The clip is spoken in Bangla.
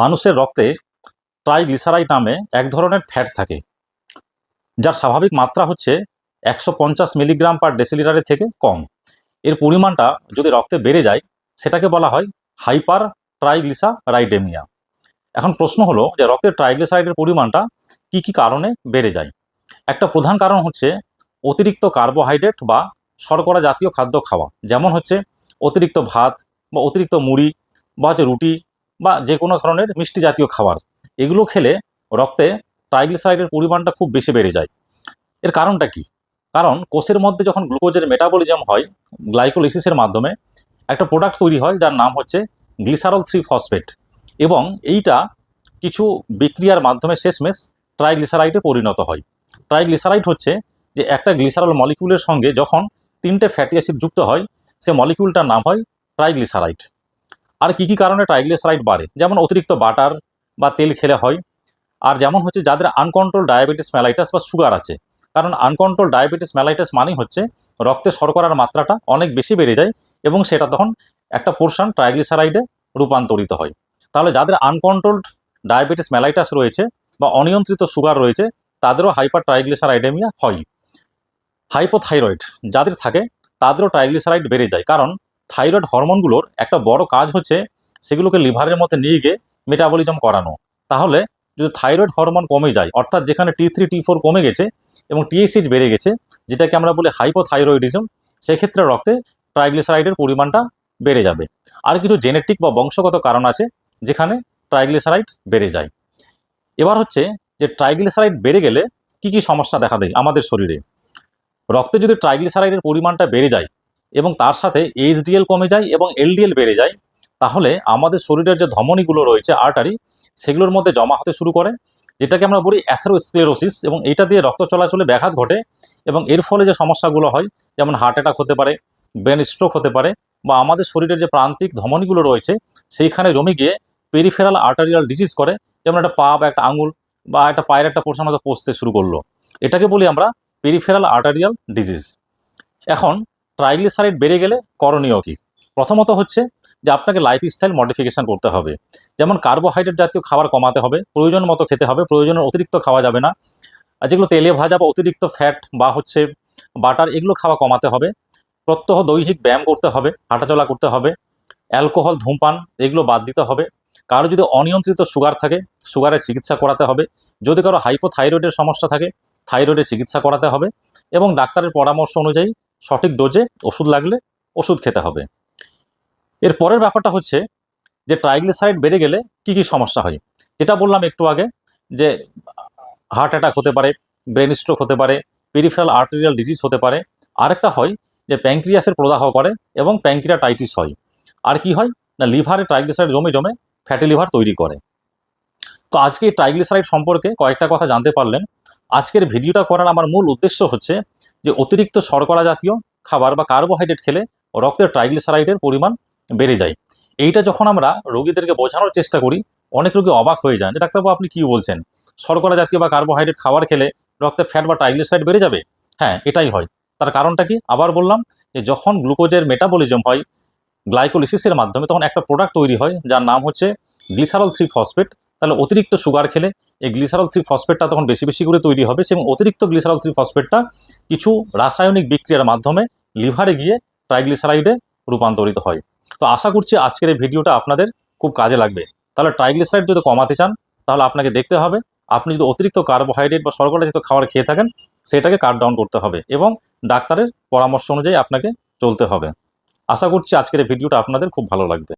মানুষের রক্তে ট্রাইগ্লিসারাইড নামে এক ধরনের ফ্যাট থাকে, যার স্বাভাবিক মাত্রা হচ্ছে একশো পঞ্চাশ মিলিগ্রাম পার ডেসিলিটারের থেকে কম। এর পরিমাণটা যদি রক্তে বেড়ে যায়, সেটাকে বলা হয় হাইপার ট্রাইগ্লিসারাইডেমিয়া এখন প্রশ্ন হলো যে রক্তের ট্রাইগ্লিসারাইডের পরিমাণটা কি কি কারণে বেড়ে যায়? একটা প্রধান কারণ হচ্ছে অতিরিক্ত কার্বোহাইড্রেট বা শর্করা জাতীয় খাদ্য খাওয়া, যেমন হচ্ছে অতিরিক্ত ভাত বা অতিরিক্ত মুড়ি বা হচ্ছে রুটি বা যে কোনো ধরনের মিষ্টি জাতীয় খাবার, এগুলো খেলে রক্তে ট্রাইগ্লিসারাইডের পরিমাণটা খুব বেশি বেড়ে যায়। এর কারণটা কি? কারণ কোষের মধ্যে যখন গ্লুকোজের মেটাবলিজম হয়, গ্লাইকোলিসিসের মাধ্যমে একটা প্রোডাক্ট তৈরি হয় যার নাম হচ্ছে গ্লিসারল থ্রি ফসফেট এবং এইটা কিছু বিক্রিয়ার মাধ্যমে শেষমেশ ট্রাইগ্লিসারাইডে পরিণত হয়। ট্রাইগ্লিসারাইড হচ্ছে যে একটা গ্লিসারল মলিকিউলের সঙ্গে যখন তিনটে ফ্যাটি অ্যাসিড যুক্ত হয়, সে মলিকিউলটার নাম হয় ট্রাইগ্লিসারাইড। আর কি কি কারণে ট্রাইগ্লিসারাইড বাড়ে? যেমন অতিরিক্ত বাটার বা তেল খেলে হয়। আর যেমন হচ্ছে যাদের আনকন্ট্রোল ডায়াবেটিস ম্যালাইটাস বা সুগার আছে। কারণ আনকন্ট্রোল ডায়াবেটিস ম্যালাইটাস মানেই হচ্ছে রক্তে শর্করার মাত্রাটা অনেক বেশি বেড়ে যায় এবং সেটা তখন একটা পোর্শন ট্রাইগ্লিসারাইডে রূপান্তরিত হয়। তাহলে যাদের আনকন্ট্রোলড ডায়াবেটিস ম্যালাইটাস রয়েছে বা অনিয়ন্ত্রিত সুগার রয়েছে, তাদেরও হাইপার ট্রাইগ্লিসারাইডেমিয়া হয়। হাইপোথাইরয়েড যাদের থাকে, তাদেরও ট্রাইগ্লিসারাইড বেড়ে যায়। কারণ থাইরয়েড হরমোনগুলোর একটা বড় কাজ হচ্ছে সেগুলোকে লিভারের মধ্যে নিয়ে গিয়ে মেটাবলিজম করানো। তাহলে যদি থাইরয়েড হরমোন কমে যায়, অর্থাৎ যেখানে টি থ্রি, টি ফোর কমে গেছে এবং টিএসএইচ বেড়ে গেছে, যেটাকে আমরা বলি হাইপোথাইরয়েডিজম, সেক্ষেত্রে রক্তে ট্রাইগ্লিসারাইডের পরিমাণটা বেড়ে যাবে। আর কিছু জেনেটিক বা বংশগত কারণ আছে যেখানে ট্রাইগ্লিসারাইড বেড়ে যায়। এবার হচ্ছে যে ট্রাইগ্লিসারাইড বেড়ে গেলে কি কি সমস্যা দেখা দেয় আমাদের শরীরে? রক্তে যদি ট্রাইগ্লিসারাইডের পরিমাণটা বেড়ে যায় এবং তার সাথে এইচডিএল কমে যায় এবং এলডিএল বেড়ে যায়, তাহলে আমাদের শরীরের যে ধমনীগুলো রয়েছে আর্টারি সেগুলোর মধ্যে জমা হতে শুরু করে, যেটাকে আমরা বলি অ্যাথেরোস্ক্লেরোসিস এবং এটা দিয়ে রক্ত চলাচলে ব্যাঘাত ঘটে এবং এর ফলে যে সমস্যাগুলো হয়, যেমন হার্ট অ্যাটাক হতে পারে ব্রেন স্ট্রোক হতে পারে বা আমাদের শরীরের যে প্রান্তিক ধমনীগুলো রয়েছে, সেইখানে জমে গিয়ে পেরিফেরাল আর্টারিয়াল ডিজিজ করে, যেমন একটা পা বা একটা আঙুল বা একটা পায়ের একটা পোর্শন হয়তো পচতে শুরু করল। এটাকে বলি আমরা পেরিফেরাল আর্টারিয়াল ডিজিজ এখন ট্রাইগ্লিসারাইড বেড়ে গেলে করণীয় কি? প্রথমত হচ্ছে যে আপনাকে লাইফস্টাইল মডিফিকেশন করতে হবে। যেমন কার্বোহাইড্রেট জাতীয় খাবার কমাতে হবে, প্রয়োজন মতো খেতে হবে, প্রয়োজনের অতিরিক্ত খাওয়া যাবে না। যেগুলো তেলে ভাজা বা অতিরিক্ত ফ্যাট বা হচ্ছে বাটার এগুলো খাওয়া কমাতে হবে। প্রত্যহ দৈহিক ব্যায়াম করতে হবে, হাঁটাচলা করতে হবে অ্যালকোহল ধূমপান এগুলো বাদ দিতে হবে। কারও যদি অনিয়ন্ত্রিত সুগার থাকে সুগারের চিকিৎসা করাতে হবে। যদি কারও হাইপোথাইরয়েডের সমস্যা থাকে থাইরয়েডের চিকিৎসা করাতে হবে। এবং ডাক্তারের পরামর্শ অনুযায়ী সঠিক ডোজে ওষুধ লাগলে ওষুধ খেতে হবে। এর পরের ব্যাপারটা হচ্ছে যে ট্রাইগ্লিসারাইড বেড়ে গেলে কি কি সমস্যা হয়? যেটা বললাম একটু আগে যে হার্ট অ্যাটাক হতে পারে ব্রেন স্ট্রোক হতে পারে পেরিফেরাল আর্টেরিয়াল ডিজিজ হতে পারে। আরেকটা হয় যে প্যাঙ্ক্রিয়াসের প্রদাহ করে এবং প্যাঙ্ক্রিয়াটাইটিস হয়। আর কি হয়? না লিভারে ট্রাইগ্লিসারাইড জমে জমে ফ্যাটি লিভার তৈরি করে। তো আজকে এই ট্রাইগ্লিসারাইড সম্পর্কে কয়েকটা কথা জানতে পারলেন। আজকের ভিডিওটা করার আমার মূল উদ্দেশ্য হচ্ছে যে অতিরিক্ত শর্করা জাতীয় খাবার বা কার্বোহাইড্রেট খেলে রক্তের ট্রাইগ্লিসারাইডের পরিমাণ বেড়ে যায়। এইটা যখন আমরা রোগীদেরকে বোঝানোর চেষ্টা করি, অনেক রোগী অবাক হয়ে যান যে, ডাক্তারবাবু, আপনি কি বলছেন? শর্করা জাতীয় বা কার্বোহাইড্রেট খাবার খেলে রক্তে ফ্যাট বা ট্রাইগ্লিসারাইড বেড়ে যাবে? হ্যাঁ এটাই হয়। তার কারণটা কি? আবার বললাম যে, যখন গ্লুকোজের মেটাবলিজম হয় গ্লাইকোলিসিসের মাধ্যমে তখন একটা প্রোডাক্ট তৈরি হয় যার নাম হচ্ছে গ্লিসারল থ্রি ফসফেট তাহলে অতিরিক্ত সুগার খেলে এই গ্লিসারল থ্রি ফসফেটটা তখন বেশি বেশি করে তৈরি হবে। এবং অতিরিক্ত গ্লিসারল থ্রি ফসফেটটা কিছু রাসায়নিক বিক্রিয়ার মাধ্যমে লিভারে গিয়ে ট্রাইগ্লিসারাইডে রূপান্তরিত হয়। তো আশা করছি আজকের এই ভিডিওটা আপনাদের খুব কাজে লাগবে। তাহলে ট্রাইগ্লিসারাইড যদি কমাতে চান, তাহলে আপনাকে দেখতে হবে, আপনি যদি অতিরিক্ত কার্বোহাইড্রেট বা শর্করা জাতীয় খাবার খেয়ে থাকেন, সেটাকে কাট ডাউন করতে হবে এবং ডাক্তারের পরামর্শ অনুযায়ী আপনাকে চলতে হবে। আশা করছি আজকের এই ভিডিওটা আপনাদের খুব ভালো লাগবে।